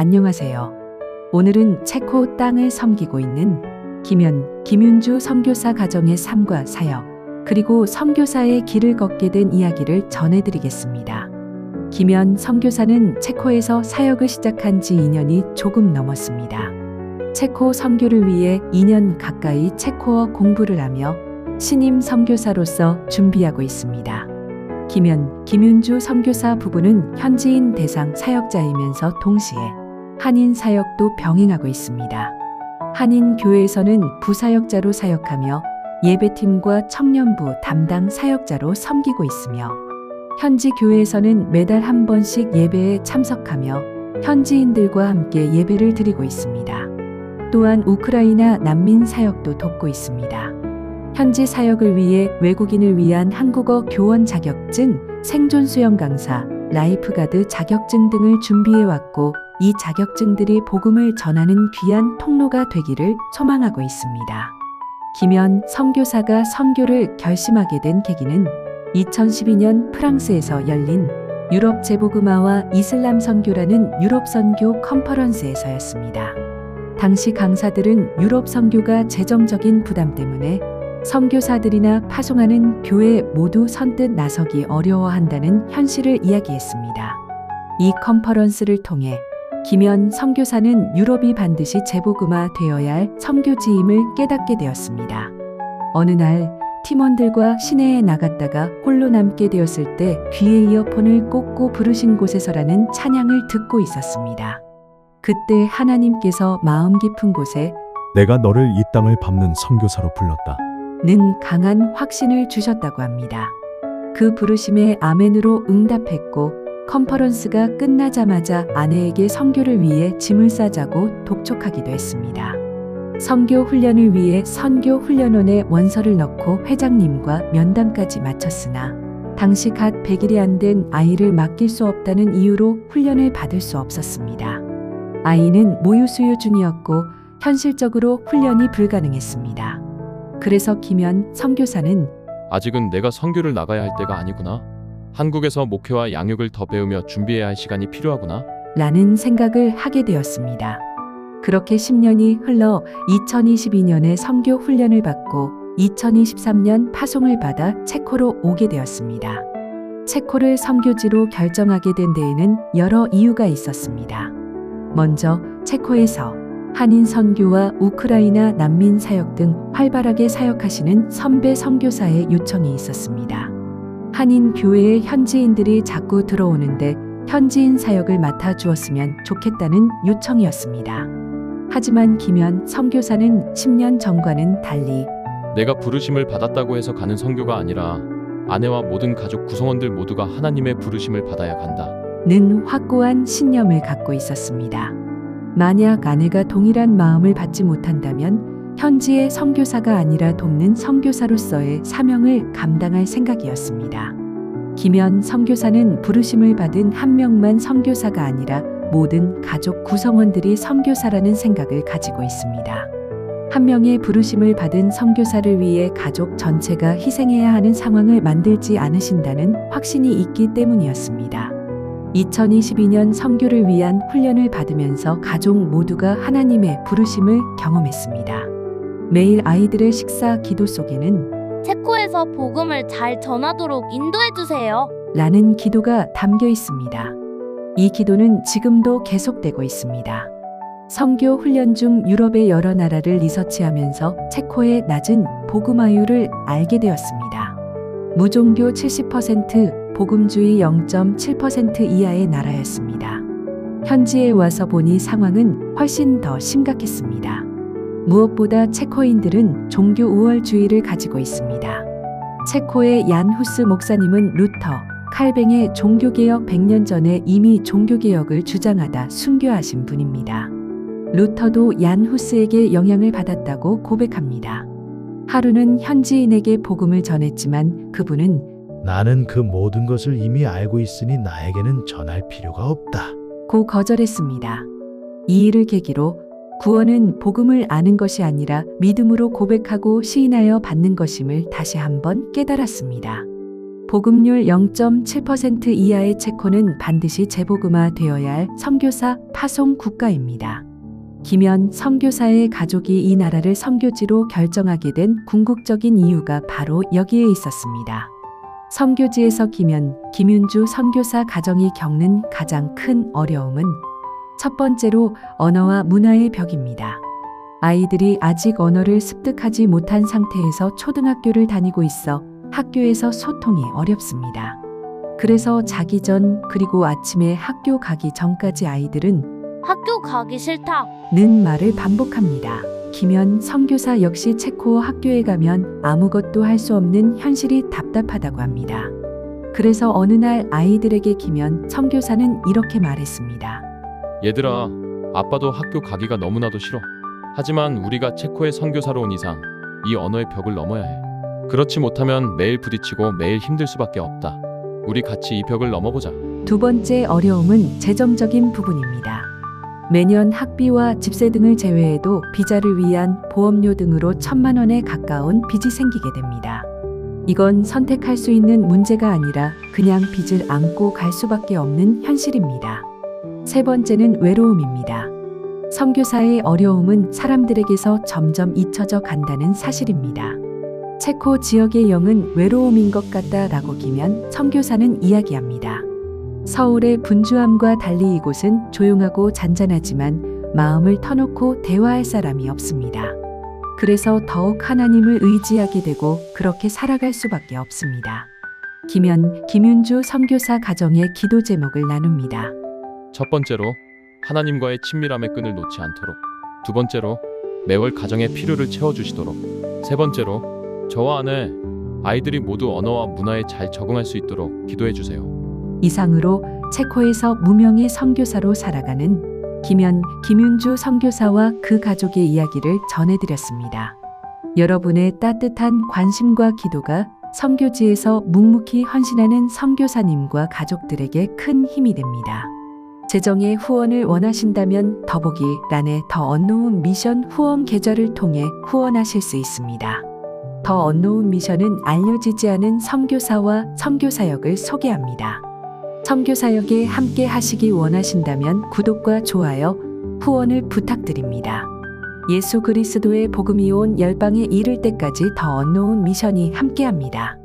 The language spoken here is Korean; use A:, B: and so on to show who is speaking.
A: 안녕하세요. 오늘은 체코 땅을 섬기고 있는 김현, 김윤주 선교사 가정의 삶과 사역, 그리고 선교사의 길을 걷게 된 이야기를 전해드리겠습니다. 김현 선교사는 체코에서 사역을 시작한 지 2년이 조금 넘었습니다. 체코 선교를 위해 2년 가까이 체코어 공부를 하며 신임 선교사로서 준비하고 있습니다. 김현, 김윤주 선교사 부부는 현지인 대상 사역자이면서 동시에 한인 사역도 병행하고 있습니다. 한인 교회에서는 부사역자로 사역하며 예배팀과 청년부 담당 사역자로 섬기고 있으며 현지 교회에서는 매달 한 번씩 예배에 참석하며 현지인들과 함께 예배를 드리고 있습니다. 또한 우크라이나 난민 사역도 돕고 있습니다. 현지 사역을 위해 외국인을 위한 한국어 교원 자격증, 생존 수영 강사, 라이프가드 자격증 등을 준비해 왔고 이 자격증들이 복음을 전하는 귀한 통로가 되기를 소망하고 있습니다. 김현 선교사가 선교를 결심하게 된 계기는 2012년 프랑스에서 열린 유럽 재복음화와 이슬람 선교라는 유럽 선교 컨퍼런스에서였습니다. 당시 강사들은 유럽 선교가 재정적인 부담 때문에 선교사들이나 파송하는 교회 모두 선뜻 나서기 어려워한다는 현실을 이야기했습니다. 이 컨퍼런스를 통해 김현 선교사는 유럽이 반드시 재복음화 되어야 할 선교지임을 깨닫게 되었습니다. 어느 날 팀원들과 시내에 나갔다가 홀로 남게 되었을 때 귀에 이어폰을 꽂고 부르신 곳에서라는 찬양을 듣고 있었습니다. 그때 하나님께서 마음 깊은 곳에
B: 내가 너를 이 땅을 밟는 선교사로 불렀다.
A: 는 강한 확신을 주셨다고 합니다. 그 부르심에 아멘으로 응답했고 컨퍼런스가 끝나자마자 아내에게 선교를 위해 짐을 싸자고 독촉하기도 했습니다. 선교 훈련을 위해 선교 훈련원에 원서를 넣고 회장님과 면담까지 마쳤으나 당시 갓 100일이 안 된 아이를 맡길 수 없다는 이유로 훈련을 받을 수 없었습니다. 아이는 모유수유 중이었고 현실적으로 훈련이 불가능했습니다. 그래서 김현 선교사는
C: 아직은 내가 선교를 나가야 할 때가 아니구나. 한국에서 목회와 양육을 더 배우며 준비해야 할 시간이 필요하구나.
A: 라는 생각을 하게 되었습니다. 그렇게 10년이 흘러 2022년에 선교 훈련을 받고 2023년 파송을 받아 체코로 오게 되었습니다. 체코를 선교지로 결정하게 된 데에는 여러 이유가 있었습니다. 먼저 체코에서 한인 선교와 우크라이나 난민 사역 등 활발하게 사역하시는 선배 선교사의 요청이 있었습니다. 한인 교회의 현지인들이 자꾸 들어오는데 현지인 사역을 맡아 주었으면 좋겠다는 요청이었습니다. 하지만 김현 선교사는 10년 전과는 달리
C: 내가 부르심을 받았다고 해서 가는 선교가 아니라 아내와 모든 가족 구성원들 모두가 하나님의 부르심을 받아야 간다.
A: 는 확고한 신념을 갖고 있었습니다. 만약 아내가 동일한 마음을 받지 못한다면 현지의 선교사가 아니라 돕는 선교사로서의 사명을 감당할 생각이었습니다. 김현 선교사는 부르심을 받은 한 명만 선교사가 아니라 모든 가족 구성원들이 선교사라는 생각을 가지고 있습니다. 한 명의 부르심을 받은 선교사를 위해 가족 전체가 희생해야 하는 상황을 만들지 않으신다는 확신이 있기 때문이었습니다. 2022년 선교를 위한 훈련을 받으면서 가족 모두가 하나님의 부르심을 경험했습니다. 매일 아이들의 식사 기도 속에는
D: 체코에서 복음을 잘 전하도록 인도해 주세요.
A: 라는 기도가 담겨 있습니다. 이 기도는 지금도 계속되고 있습니다. 선교 훈련 중 유럽의 여러 나라를 리서치하면서 체코의 낮은 복음화율을 알게 되었습니다. 무종교 70%, 복음주의 0.7% 이하의 나라였습니다. 현지에 와서 보니 상황은 훨씬 더 심각했습니다. 무엇보다 체코인들은 종교 우월주의를 가지고 있습니다. 체코의 얀 후스 목사님은 루터, 칼뱅의 종교개혁 100년 전에 이미 종교개혁을 주장하다 순교하신 분입니다. 루터도 얀 후스에게 영향을 받았다고 고백합니다. 하루는 현지인에게 복음을 전했지만 그분은
E: 나는 그 모든 것을 이미 알고 있으니 나에게는 전할 필요가 없다.
A: 고 거절했습니다. 이 일을 계기로 구원은 복음을 아는 것이 아니라 믿음으로 고백하고 시인하여 받는 것임을 다시 한번 깨달았습니다. 복음률 0.7% 이하의 체코는 반드시 재복음화 되어야 할 선교사 파송 국가입니다. 김현 선교사의 가족이 이 나라를 선교지로 결정하게 된 궁극적인 이유가 바로 여기에 있었습니다. 선교지에서 김현, 김윤주 선교사 가정이 겪는 가장 큰 어려움은 첫 번째로 언어와 문화의 벽입니다. 아이들이 아직 언어를 습득하지 못한 상태에서 초등학교를 다니고 있어 학교에서 소통이 어렵습니다. 그래서 자기 전 그리고 아침에 학교 가기 전까지 아이들은
D: 학교 가기 싫다.
A: 는 말을 반복합니다. 김현 선교사 역시 체코어 학교에 가면 아무것도 할 수 없는 현실이 답답하다고 합니다. 그래서 어느 날 아이들에게 김현 선교사는 이렇게 말했습니다.
C: 얘들아, 아빠도 학교 가기가 너무나도 싫어. 하지만 우리가 체코에 선교사로 온 이상 이 언어의 벽을 넘어야 해. 그렇지 못하면 매일 부딪히고 매일 힘들 수밖에 없다. 우리 같이 이 벽을 넘어보자.
A: 두 번째 어려움은 재정적인 부분입니다. 매년 학비와 집세 등을 제외해도 비자를 위한 보험료 등으로 천만 원에 가까운 빚이 생기게 됩니다. 이건 선택할 수 있는 문제가 아니라 그냥 빚을 안고 갈 수밖에 없는 현실입니다. 세 번째는 외로움입니다. 선교사의 어려움은 사람들에게서 점점 잊혀져 간다는 사실입니다. 체코 지역의 영은 외로움인 것 같다라고 기면 선교사는 이야기합니다. 서울의 분주함과 달리 이곳은 조용하고 잔잔하지만 마음을 터놓고 대화할 사람이 없습니다. 그래서 더욱 하나님을 의지하게 되고 그렇게 살아갈 수밖에 없습니다. 김현, 김윤주 선교사 가정의 기도 제목을 나눕니다.
C: 첫 번째로 하나님과의 친밀함의 끈을 놓지 않도록. 두 번째로 매월 가정의 필요를 채워주시도록. 세 번째로 저와 아내, 아이들이 모두 언어와 문화에 잘 적응할 수 있도록 기도해 주세요.
A: 이상으로 체코에서 무명의 선교사로 살아가는 김현, 김윤주 선교사와 그 가족의 이야기를 전해드렸습니다. 여러분의 따뜻한 관심과 기도가 선교지에서 묵묵히 헌신하는 선교사님과 가족들에게 큰 힘이 됩니다. 재정의 후원을 원하신다면 더보기 란에 더 언노운 미션 후원 계좌를 통해 후원하실 수 있습니다. 더 언노운 미션은 알려지지 않은 선교사와 선교사역을 소개합니다. 선교사역에 함께 하시기 원하신다면 구독과 좋아요, 후원을 부탁드립니다. 예수 그리스도의 복음이 온 열방에 이를 때까지 더 언노운 미션이 함께합니다.